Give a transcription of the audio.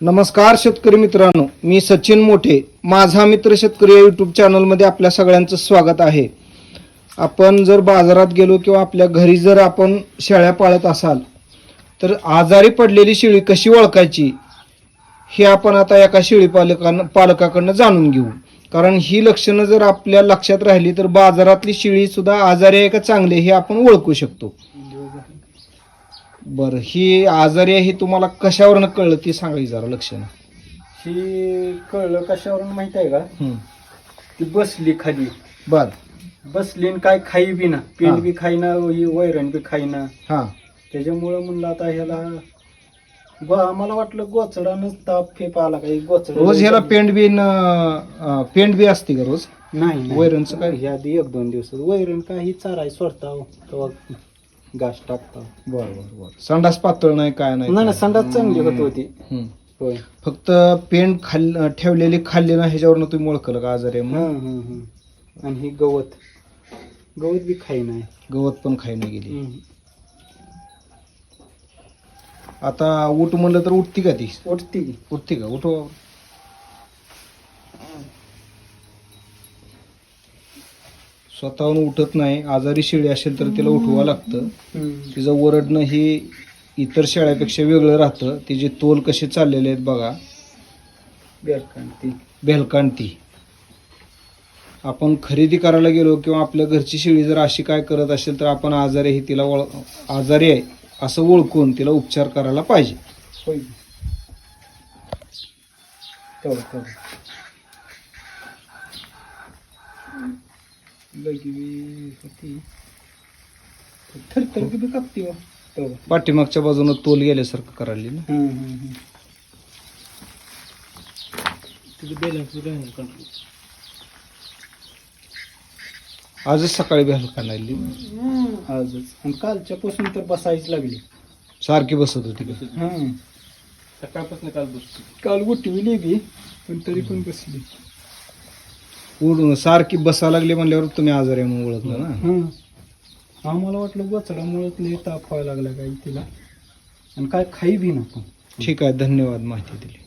नमस्कार शेतकरी मित्रांनो मी सचिन मोठे माझा मित्र शेतकरी या यूट्यूब चॅनलमध्ये आपल्या सगळ्यांचं स्वागत आहे. आपण जर बाजारात गेलो किंवा आपल्या घरी जर आपण शेळ्या पाळत असाल तर आजारी पडलेली शेळी कशी ओळखायची? हे आपण आता एका शेळी पालकां पालकाकडनं जाणून घेऊ. कारण ही लक्षणं जर आपल्या लक्षात राहिली तर बाजारातली शेळीसुद्धा आजारी आहे का चांगली हे आपण ओळखू शकतो. बरं ही आजारी आहे हे तुम्हाला कशावरनं कळलं? ती सांगायची जरा लक्षणं. ही कळलं कशावरून माहीत आहे का. ती बसली खाली. बर. बसली न काय खाई बी ना हा. पेंड बी खाईना ही वैरण बी खाईना. हा. त्याच्यामुळं म्हणलं आता ह्याला गो आम्हाला वाटलं गोचडानं ताप फेप आला काही गोचड रोज ह्याला पेंट बी न- अं, पेंट बी असते का रोज? नाही. वैरणचं काय? ह्या आधी एक दोन दिवसात. वैरण काही चाराय सोडता तेव्हा घास टाकता. बर बर बर. संडास पातळ नाही काय नाही नाही ना संडास चांगली होत होती. हम्म. होय. फक्त पेंट खाल ठेवलेली खाल्ली ना ह्याच्यावरनं तुम्ही ओळखलं का आजारी आहे हं, म्हणून हं, हं. आणि ही गवत. गवत बी खाई नाही. गवत पण खाई नाही गेली. हं. आता उठ म्हणलं तर उठती का ती? उठती. उठती का? उठवा. स्वतःहून उठत नाही आजारी शेळी असेल तर तिला उठवा लागतं. हं. तिचं ओरडणं ही इतर शेळ्यापेक्षा वेगळं राहतं. तिचे तोल कसे चाललेले आहेत बघा. बेरकांती भेलकांती आपण खरेदी करायला गेलो किंवा आपल्या घरची शेळी जर अशी काय करत असेल तर आपण आजारी आहे तिला ओळ आजारी आहे असं ओळखून तिला उपचार करायला पाहिजे. होय. बी बी कापती हो. पाठीमागच्या बाजूनं तोल गेल्यासारखं करायला ना. हं, हं, हं. बॅलन्स कंट्रोल आजच सकाळी भेलका नाही आजच. आणि कालच्या पासून तर बसायची लागली. सारखी बसत होती का? हं. सकाळपासून काल बसतो काल उठविली बी पण तरी पण बसली. उडून सारखी बसा लागली म्हणल्यावर तुम्ही आजारी आहे म्हणून ओळखलं ना? हं. आम्हाला वाटलं गोचडामुळेच लय ताप व्हायला लागला काही तिला. आणि काय खाई बी ना ठीक आहे धन्यवाद माहिती दिली.